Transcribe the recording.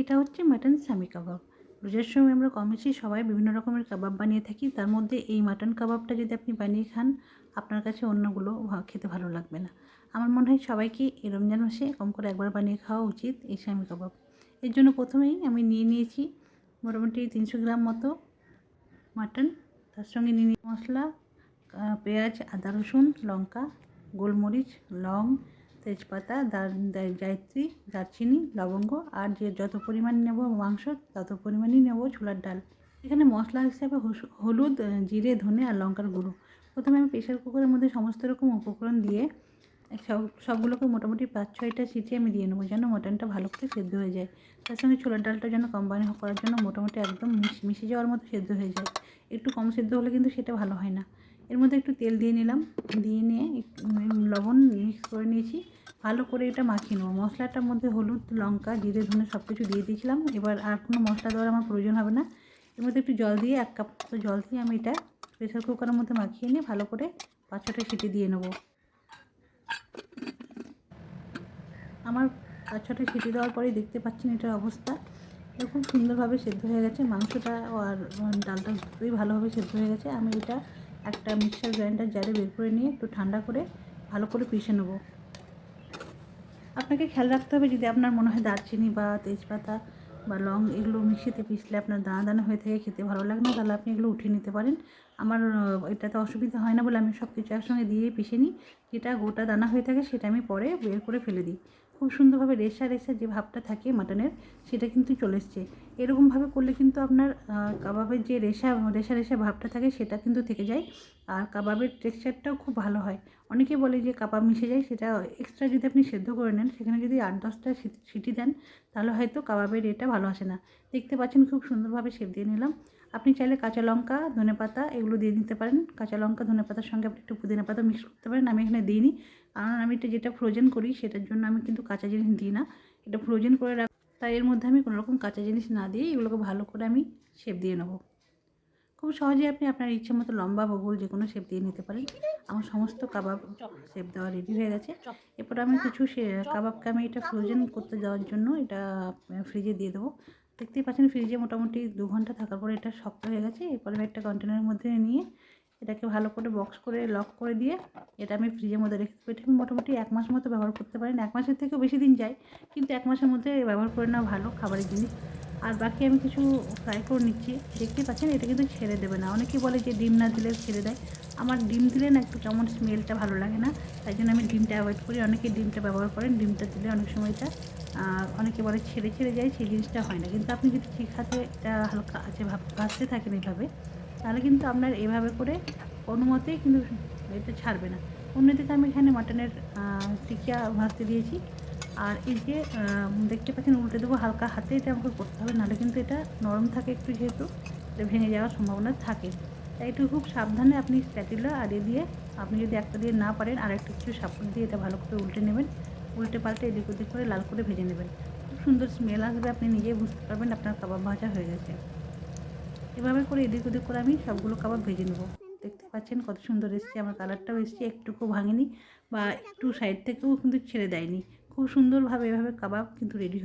এটা হচ্ছে মাটন সামি কাবাব। রোজার সময় আমরা কম বেশি সবাই বিভিন্ন রকমের কাবাব বানিয়ে থাকি। তার মধ্যে এই মাটন কাবাবটা যদি আপনি বানিয়ে খান, আপনার কাছে অন্যগুলো খেতে ভালো লাগবে না। আমার মনে হয় সবাইকে এই রমজান মাসে কম করে একবার বানিয়ে খাওয়া উচিত এই সামি কাবাব। এর জন্য প্রথমেই আমি নিয়ে নিয়েছি মোটামুটি তিনশো গ্রাম মতো মাটন তার সঙ্গে নিয়ে মশলা পেঁয়াজ, আদা রসুন, লঙ্কা, গোলমরিচ, লং তেজপাতা, দার- জায়ত্রী, দারচিনি, লবঙ্গ আর যে যত পরিমাণ নেব মাংস, তত পরিমাণই নেব ছোলার ডাল। এখানে মশলা হিসাবে হলুদ জিরে, ধনে আর লঙ্কার গুঁড়ো। প্রথমে আমি প্রেশার কুকারের মধ্যে সমস্ত রকম উপকরণ দিয়ে সব, সবগুলোকে মোটামুটি পাঁচ ছয়টা সিটি আমি দিয়ে নেব যেন মটনটা ভালো করে সেদ্ধ হয়ে যায়। তার সঙ্গে ছোলার ডালটা যেন কম্বাইন করার জন্য মোটামুটি একদম মিশে যাওয়ার মতো সেদ্ধ হয়ে যায়। একটু কম সেদ্ধ হলে কিন্তু সেটা ভালো হয় না। এর মধ্যে একটু তেল দিয়ে নিলাম। দিয়ে নিয়ে লবণ মিক্স করে নিয়েছি। ভালো করে এটা মাখিয়ে নেব। মশলাটার মধ্যে হলুদ, লঙ্কা, জিরে, ধনে সব কিছু দিয়ে দিয়েছিলাম। এবার আর কোনো মশলা দেওয়ার আমার প্রয়োজন হবে না। এর মধ্যে একটু জল দিয়ে, এক কাপ জল দিয়ে আমি এটা প্রেসার কুকারের মধ্যে মাখিয়ে নিয়ে ভালো করে পাঁচ ছটা সিটি দিয়ে নেব। আমার পাঁচ ছটা সিটি দেওয়ার পরেই দেখতে পাচ্ছেন এটার অবস্থা। খুব সুন্দরভাবে সেদ্ধ হয়ে গেছে। মাংসটা আর ডালটা দুটোই ভালোভাবে সেদ্ধ হয়ে গেছে। আমি এটা একটা মিক্সার গ্রাইন্ডার জারে বের করে নিয়ে একটু ঠান্ডা করে ভালো করে পিষে নেব। আপনাকে খেয়াল রাখতে হবে যদি আপনার মনে হয় দারচিনি বা তেজপাতা বা লং এগুলো মিশিয়ে পিষলে আপনার দানা দানা হয়ে থেকে, খেতে ভালো লাগে না, তাহলে আপনি এগুলো উঠিয়ে নিতে পারেন। আমার এটাতে অসুবিধা হয় না বলে আমি সব কিছু একসঙ্গে দিয়ে পিষে নিই। যেটা গোটা দানা হয়ে থাকে সেটা আমি পরে বের করে ফেলে দিই। খুব সুন্দরভাবে রেশা রেশা যে ভাবটা থাকে মাটনের, সেটা কিন্তু চলে এসছে। এরকমভাবে করলে কিন্তু আপনার কাবাবের যে রেশা রেশা রেশা ভাবটা থাকে সেটা কিন্তু থেকে যায়। আর কাবাবের টেক্সচারটাও খুব ভালো হয়। অনেকে বলে যে কাবাব মিশে যায়, সেটা এক্সট্রা যদি আপনি সেদ্ধ করে নেন, সেখানে যদি আট দশটা সিটি দেন, তাহলে হয়তো কাবাবের এটা ভালো আসে না। দেখতে পাচ্ছেন খুব সুন্দরভাবে শেপ দিয়ে নিলাম। আপনি চাইলে কাঁচা লঙ্কা, ধনে পাতা এগুলো দিয়ে দিতে পারেন। কাঁচা লঙ্কা, ধনে পাতার সঙ্গে আপনি একটু পুদিনা পাতা মিক্স করতে পারেন। আমি এখানে দিইনি। কারণ আমি এটা যেটা ফ্রোজেন করি সেটার জন্য আমি কিন্তু কাঁচা জিনিস দিই না। এটা ফ্রোজেন করে রাখ তাই এর মধ্যে আমি কোনো রকম কাঁচা জিনিস না দিয়ে এগুলোকে ভালো করে আমি শেপ দিয়ে নেব। খুব সহজে আপনি আপনার ইচ্ছে মতো লম্বা বা গোল যে কোনো শেপ দিয়ে নিতে পারেন। আমার সমস্ত কাবাব শেপ দেওয়া রেডি হয়ে গেছে। এরপর আমি কিছু কাবাবকে আমি এটা ফ্রোজেন করতে দেওয়ার জন্য এটা ফ্রিজে দিয়ে দেবো। দেখতেই পাচ্ছেন ফ্রিজে মোটামুটি দু ঘণ্টা থাকার পরে এটা শক্ত হয়ে গেছে। এরপরে আমি একটা কন্টেনারের মধ্যে নিয়ে এটাকে ভালো করে বক্স করে লক করে দিয়ে এটা আমি ফ্রিজের মধ্যে রেখে দেবো। এটা আমি মোটামুটি এক মাস মতো ব্যবহার করতে পারেন। এক মাসের থেকেও বেশি দিন যায়, কিন্তু এক মাসের মধ্যে ব্যবহার করে নেওয়া ভালো খাবারের জিনিস। আর বাকি আমি কিছু ফ্রাই করে নিচ্ছি। দেখতেই পাচ্ছেন, এটা কিন্তু ছেড়ে দেবে না। অনেকেই বলে যে ডিম না দিলে ছেড়ে দেয়। আমার ডিম দিলে না একটু কেমন স্মেলটা ভালো লাগে না। তাই জন্য আমি ডিমটা অ্যাভয়েড করি। অনেকে ডিমটা ব্যবহার করেন, ডিমটা দিলে অনেক সময় এটা অনেকে বলে ছেড়ে ছেড়ে যায়, সেই জিনিসটা হয় না। কিন্তু আপনি যদি ঠিক হাতে হালকা আছে ভাজতে থাকেন এইভাবে, তাহলে কিন্তু আপনার এভাবে করে কোনো মতেই কিন্তু এটা ছাড়বে না। অন্যদিকে আমি এখানে মাটনের টিকিয়া ভাজতে দিয়েছি। আর এই যে দেখতে পাচ্ছেন, উল্টে দেবো হালকা হাতে, এটা আমাকে করতে হবে। নাহলে কিন্তু এটা নরম থাকে একটু যেহেতু, এটা ভেঙে যাওয়ার সম্ভাবনা থাকে। তাই একটু খুব সাবধানে আপনি স্প্যাটুলা আর এ দিয়ে, আপনি যদি একটা দিয়ে না পারেন আর একটু কিছু সাপোর্ট দিয়ে এটা ভালো করে উল্টে নেবেন। উল্টে পাল্টে এদিক ওদিক করে লাল করে ভেজে নেবেন। খুব সুন্দর স্মেল আসবে, আপনি নিজেই বুঝতে পারবেন আপনার কাবাব ভাজা হয়ে গেছে। এভাবে করে এদিক ওদিক করে আমি সবগুলো কাবাব ভেজে নেব। দেখতে পাচ্ছেন কত সুন্দর এসছে, আমার কালারটাও এসছে, একটুকু ভাঙেনি বা একটু সাইড থেকেও কিন্তু ছেড়ে দেয়নি। খুব সুন্দরভাবে এভাবে কাবাব কিন্তু রেডি হয়ে